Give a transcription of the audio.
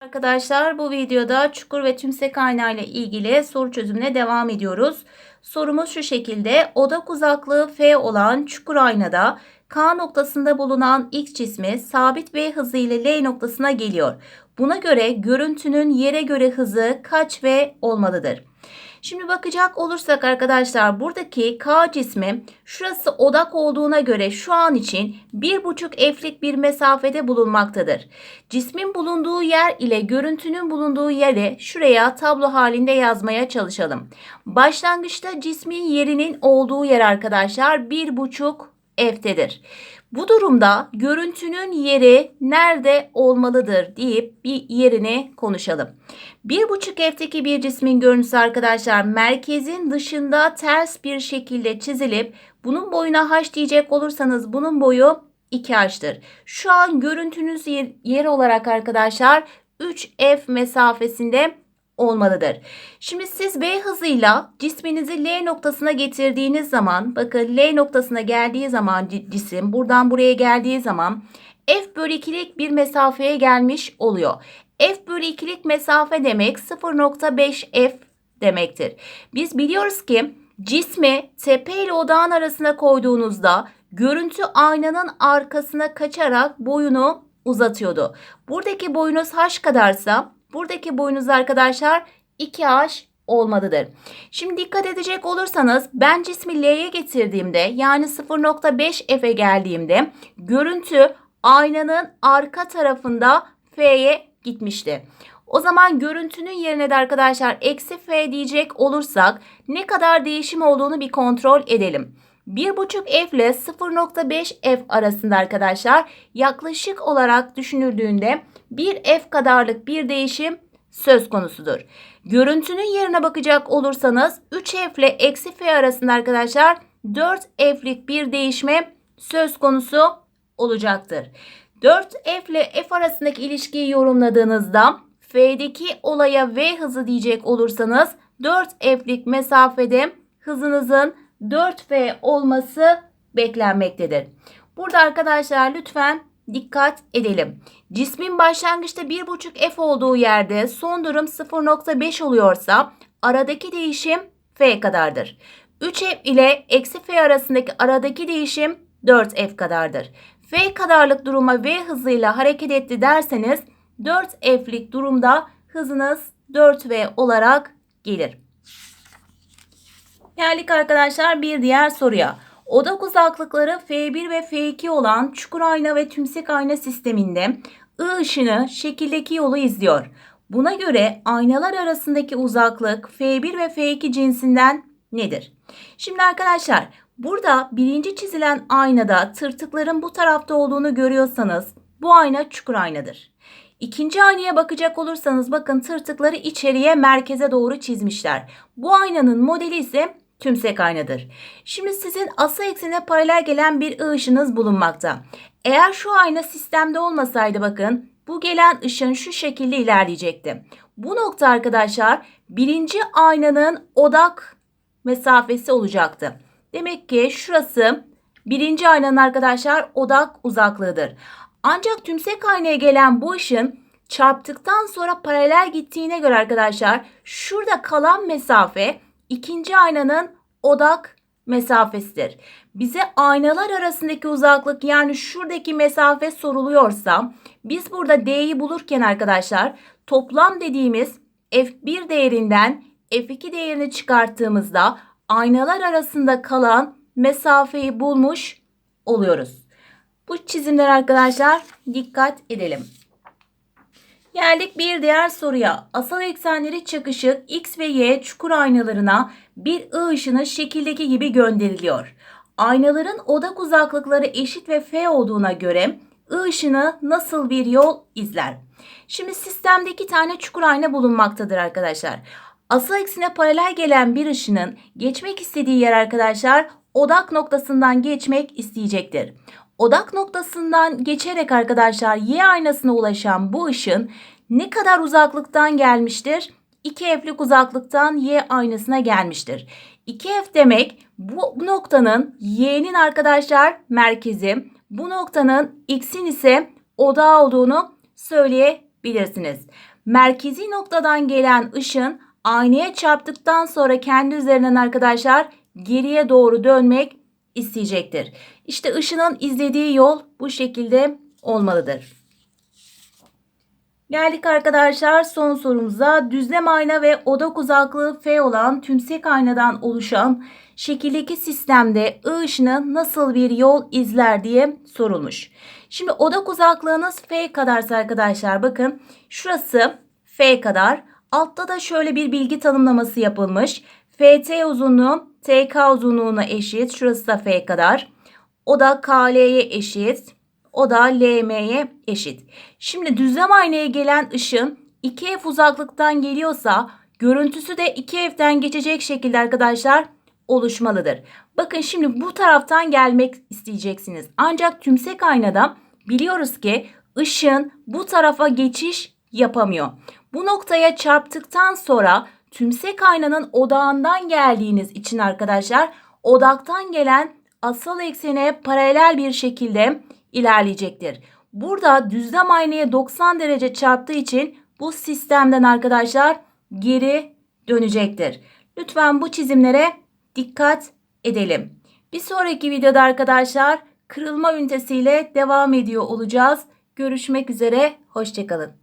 Arkadaşlar bu videoda çukur ve tümsek ayna ile ilgili soru çözümüne devam ediyoruz. Sorumuz şu şekilde. Odak uzaklığı F olan çukur aynada K noktasında bulunan X cismi sabit V hızı ile L noktasına geliyor. Buna göre görüntünün yere göre hızı kaç V olmalıdır? Şimdi bakacak olursak arkadaşlar buradaki K cismi şurası odak olduğuna göre şu an için 1,5 F'lik bir mesafede bulunmaktadır. Cismin bulunduğu yer ile görüntünün bulunduğu yeri şuraya tablo halinde yazmaya çalışalım. Başlangıçta cismin yerinin olduğu yer arkadaşlar 1,5 F'tedir. Bu durumda görüntünün yeri nerede olmalıdır deyip bir yerini konuşalım. 1,5 F'teki bir cismin görüntüsü arkadaşlar merkezin dışında ters bir şekilde çizilip bunun boyuna h diyecek olursanız bunun boyu 2h'tır. Şu an görüntünüz yer, yer olarak arkadaşlar 3F mesafesinde olmalıdır. Şimdi siz V hızıyla cisminizi L noktasına getirdiğiniz zaman bakın L noktasına geldiği zaman cisim buradan buraya geldiği zaman F bölü 2'lik bir mesafeye gelmiş oluyor. F bölü 2'lik mesafe demek 0.5 F demektir. Biz biliyoruz ki cismi tepe ile odağın arasına koyduğunuzda görüntü aynanın arkasına kaçarak boyunu uzatıyordu. Buradaki boyunuz h kadarsa buradaki boyunuz arkadaşlar 2h olmalıdır. Şimdi dikkat edecek olursanız ben cismi L'ye getirdiğimde yani 0.5 F'e geldiğimde görüntü aynanın arka tarafında F'ye gitmişti. O zaman görüntünün yerine de arkadaşlar eksi F diyecek olursak ne kadar değişim olduğunu bir kontrol edelim. 1,5 F ile 0,5 F arasında arkadaşlar yaklaşık olarak düşünüldüğünde 1 F kadarlık bir değişim söz konusudur. Görüntünün yerine bakacak olursanız 3 F ile eksi F arasında arkadaşlar 4 F'lik bir değişme söz konusu olacaktır. 4F ile F arasındaki ilişkiyi yorumladığınızda F'deki olaya V hızı diyecek olursanız 4F'lik mesafede hızınızın 4V olması beklenmektedir. Burada arkadaşlar lütfen dikkat edelim. Cismin başlangıçta 1,5 F olduğu yerde son durum 0,5 oluyorsa aradaki değişim F kadardır. 3F ile eksi F arasındaki aradaki değişim 4F kadardır. V kadarlık duruma V hızıyla hareket etti derseniz 4F'lik durumda hızınız 4V olarak gelir. Geldik arkadaşlar bir diğer soruya. Odak uzaklıkları F1 ve F2 olan çukur ayna ve tümsek ayna sisteminde I ışını şekildeki yolu izliyor. Buna göre aynalar arasındaki uzaklık F1 ve F2 cinsinden nedir? Şimdi arkadaşlar burada birinci çizilen aynada tırtıkların bu tarafta olduğunu görüyorsanız bu ayna çukur aynadır. İkinci aynaya bakacak olursanız bakın tırtıkları içeriye merkeze doğru çizmişler. Bu aynanın modeli ise tümsek aynadır. Şimdi sizin asıl eksene paralel gelen bir I ışınız bulunmakta. Eğer şu ayna sistemde olmasaydı bakın bu gelen ışın şu şekilde ilerleyecekti. Bu nokta arkadaşlar birinci aynanın odak mesafesi olacaktı. Demek ki şurası birinci aynanın arkadaşlar odak uzaklığıdır. Ancak tümsek aynaya gelen bu ışın çarptıktan sonra paralel gittiğine göre arkadaşlar şurada kalan mesafe ikinci aynanın odak mesafesidir. Bize aynalar arasındaki uzaklık yani şuradaki mesafe soruluyorsa biz burada D'yi bulurken arkadaşlar toplam dediğimiz F1 değerinden F2 değerini çıkarttığımızda aynalar arasında kalan mesafeyi bulmuş oluyoruz. Bu çizimler arkadaşlar dikkat edelim. Geldik bir diğer soruya. Asal eksenleri çakışık X ve Y çukur aynalarına bir I ışını şekildeki gibi gönderiliyor. Aynaların odak uzaklıkları eşit ve F olduğuna göre I ışını nasıl bir yol izler? Şimdi sistemde iki tane çukur ayna bulunmaktadır arkadaşlar. Asal eksine paralel gelen bir ışının geçmek istediği yer arkadaşlar odak noktasından geçmek isteyecektir. Odak noktasından geçerek arkadaşlar Y aynasına ulaşan bu ışın ne kadar uzaklıktan gelmiştir? 2F'lik uzaklıktan Y aynasına gelmiştir. 2F demek bu noktanın Y'nin arkadaşlar merkezi, bu noktanın X'in ise odağı olduğunu söyleyebiliriz bilirsiniz. Merkezi noktadan gelen ışın aynaya çarptıktan sonra kendi üzerinden arkadaşlar geriye doğru dönmek isteyecektir. İşte ışının izlediği yol bu şekilde olmalıdır. Geldik arkadaşlar son sorumuza. Düzlem ayna ve odak uzaklığı F olan tümsek aynadan oluşan şekildeki sistemde I ışını nasıl bir yol izler diye sorulmuş. Şimdi odak uzaklığınız F kadarsa arkadaşlar bakın şurası F kadar. Altta da şöyle bir bilgi tanımlaması yapılmış. FT uzunluğu TK uzunluğuna eşit. Şurası da F kadar. O da KL'ye eşit. O da LM'ye eşit. Şimdi düzlem aynaya gelen ışın 2F uzaklıktan geliyorsa görüntüsü de 2F'den geçecek şekilde arkadaşlar oluşmalıdır. Bakın şimdi bu taraftan gelmek isteyeceksiniz. Ancak tümsek aynada biliyoruz ki ışın bu tarafa geçiş yapamıyor. Bu noktaya çarptıktan sonra tümsek aynanın odağından geldiğiniz için arkadaşlar odaktan gelen asal eksene paralel bir şekilde ilerleyecektir. Burada düzlem aynaya 90 derece çarptığı için bu sistemden arkadaşlar geri dönecektir. Lütfen bu çizimlere dikkat edelim. Bir sonraki videoda arkadaşlar kırılma ünitesiyle devam ediyor olacağız. Görüşmek üzere, hoşçakalın.